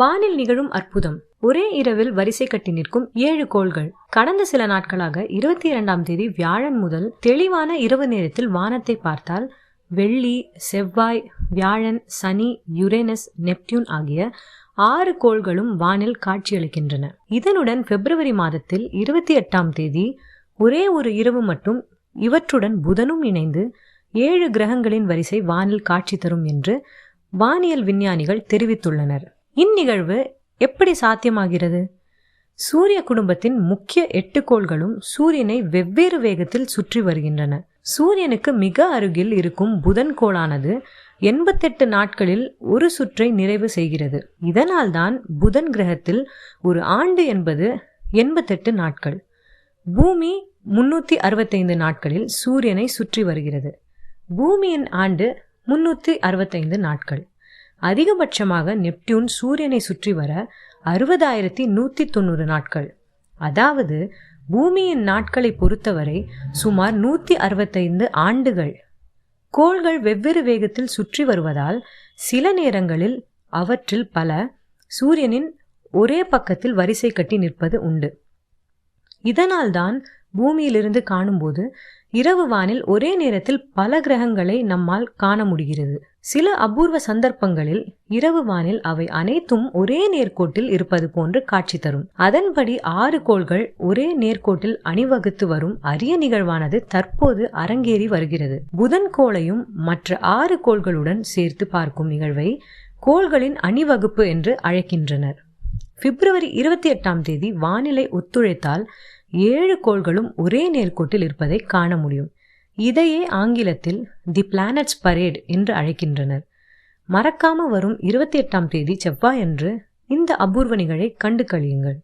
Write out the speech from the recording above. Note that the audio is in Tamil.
வானில் நிகழும் அற்புதம். ஒரே இரவில் வரிசை கட்டி நிற்கும் ஏழு கோள்கள். கடந்த சில நாட்களாக இருபத்தி இரண்டாம் தேதி வியாழன் முதல் தெளிவான இரவு நேரத்தில் வானத்தை பார்த்தால் வெள்ளி செவ்வாய் வியாழன் சனி யுரேனஸ் நெப்டியூன் ஆகிய ஆறு கோள்களும் வானில் காட்சியளிக்கின்றன. இதனுடன் பிப்ரவரி மாதத்தில் இருபத்தி எட்டாம் தேதி ஒரே ஒரு இரவு மட்டும் இவற்றுடன் புதனும் இணைந்து ஏழு கிரகங்களின் வரிசை வானில் காட்சி தரும் என்று வானியல் விஞ்ஞானிகள் தெரிவித்துள்ளனர். இந்நிகழ்வு எப்படி சாத்தியமாகிறது? சூரிய குடும்பத்தின் முக்கிய எட்டு கோள்களும் சூரியனை வெவ்வேறு வேகத்தில் சுற்றி வருகின்றன. சூரியனுக்கு மிக அருகில் இருக்கும் புதன் கோளானது எண்பத்தெட்டு நாட்களில் ஒரு சுற்றை நிறைவு செய்கிறது. இதனால்தான் புதன் கிரகத்தில் ஒரு ஆண்டு என்பது எண்பத்தெட்டு நாட்கள். பூமி முன்னூற்றி அறுபத்தைந்து நாட்களில் சூரியனை சுற்றி வருகிறது. பூமியின் ஆண்டு முன்னூற்றி அறுபத்தைந்து நாட்கள். அதிகபட்சமாக நெப்டியூன் சூரியனை சுற்றி வர அறுபதாயிரத்தி நூற்றி தொண்ணூறு நாட்கள். அதாவது பூமியின் நாட்களை பொறுத்தவரை சுமார் நூற்றி அறுபத்தைந்து ஆண்டுகள். கோள்கள் வெவ்வேறு வேகத்தில் சுற்றி வருவதால் சில நேரங்களில் அவற்றில் பல சூரியனின் ஒரே பக்கத்தில் வரிசை கட்டி நிற்பது உண்டு. இதனால்தான் பூமியிலிருந்து காணும்போது இரவு வானில் ஒரே நேரத்தில் பல கிரகங்களை நம்மால் காண முடிகிறது. சில அபூர்வ சந்தர்ப்பங்களில் இரவு வானில் அவை அனைத்தும் ஒரே நேர்கோட்டில் இருப்பது போன்று காட்சி தரும். அதன்படி ஆறு கோள்கள் ஒரே நேர்கோட்டில் அணிவகுத்து வரும் அரிய நிகழ்வானது தற்போது அரங்கேறி வருகிறது. புதன் கோளையும் மற்ற ஆறு கோள்களுடன் சேர்த்து பார்க்கும் நிகழ்வை கோள்களின் அணிவகுப்பு என்று அழைக்கின்றனர். பிப்ரவரி இருபத்தி எட்டாம் தேதி வானிலை ஒத்துழைத்தால் ஏழு கோள்களும் ஒரே நேர்கோட்டில் இருப்பதை காண முடியும். இதையே ஆங்கிலத்தில் தி பிளானட்ஸ் பரேட் என்று அழைக்கின்றனர். மறக்காம வரும் இருபத்தி எட்டாம் தேதி செவ்வாயன்று இந்த அபூர்வ நிகழை கண்டு கழியுங்கள்.